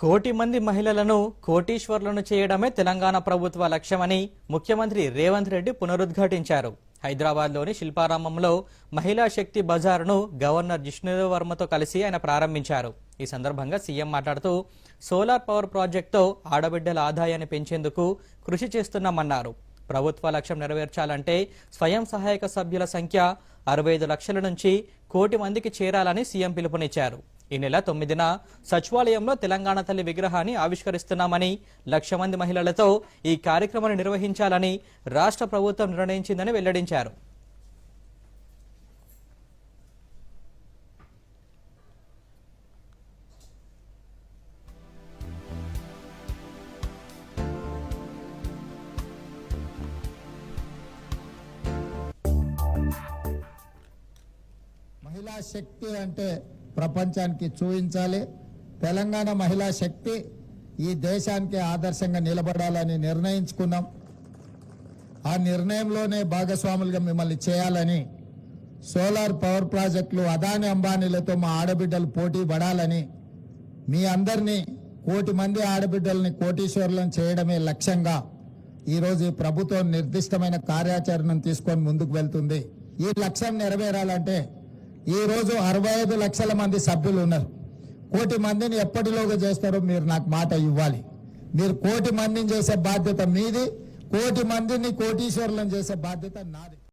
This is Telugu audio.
కోటి మంది మహిళలను కోటీశ్వర్లను చేయడమే తెలంగాణ ప్రభుత్వ లక్ష్యమని ముఖ్యమంత్రి రేవంత్ రెడ్డి పునరుద్ఘాటించారు. హైదరాబాద్లోని శిల్పారామంలో మహిళా శక్తి బజార్ను గవర్నర్ జిష్ణుదేవ్ వర్మతో కలిసి ఆయన ప్రారంభించారు. ఈ సందర్భంగా సీఎం మాట్లాడుతూ సోలార్ పవర్ ప్రాజెక్టుతో ఆడబిడ్డల ఆదాయాన్ని పెంచేందుకు కృషి చేస్తున్నామన్నారు. ప్రభుత్వ లక్ష్యం నెరవేర్చాలంటే స్వయం సహాయక సభ్యుల సంఖ్య అరవై ఐదు లక్షల నుంచి కోటి మందికి చేరాలని సీఎం పిలుపునిచ్చారు. ఈ నెల తొమ్మిదిన సచివాలయంలో తెలంగాణ తల్లి విగ్రహాన్ని ఆవిష్కరిస్తున్నామని లక్ష మంది మహిళలతో ఈ కార్యక్రమాన్ని నిర్వహించాలని రాష్ట్ర ప్రభుత్వం నిర్ణయించిందని వెల్లడించారు. మహిళా శక్తి అంటే ప్రపంచానికి చూపించాలి. తెలంగాణ మహిళా శక్తి ఈ దేశానికి ఆదర్శంగా నిలబడాలని నిర్ణయించుకున్నాం. ఆ నిర్ణయంలోనే భాగస్వాములుగా మిమ్మల్ని చేయాలని సోలార్ పవర్ ప్రాజెక్టులు అదాని అంబానీలతో మా ఆడబిడ్డలు పోటీ పడాలని మీ అందరినీ కోటి మంది ఆడబిడ్డల్ని కోటీశ్వరులను చేయడమే లక్ష్యంగా ఈరోజు ఈ ప్రభుత్వం నిర్దిష్టమైన కార్యాచరణను తీసుకొని ముందుకు వెళ్తుంది. ఈ లక్ష్యం నెరవేరాలంటే ఈ రోజు అరవై ఐదు లక్షల మంది సభ్యులు ఉన్నారు. కోటి మందిని ఎప్పటిలోగా చేస్తారో మీరు నాకు మాట ఇవ్వాలి. మీరు కోటి మందిని చేసే బాధ్యత మీది కోటి మందిని కోటీశ్వరులను చేసే బాధ్యత నాది.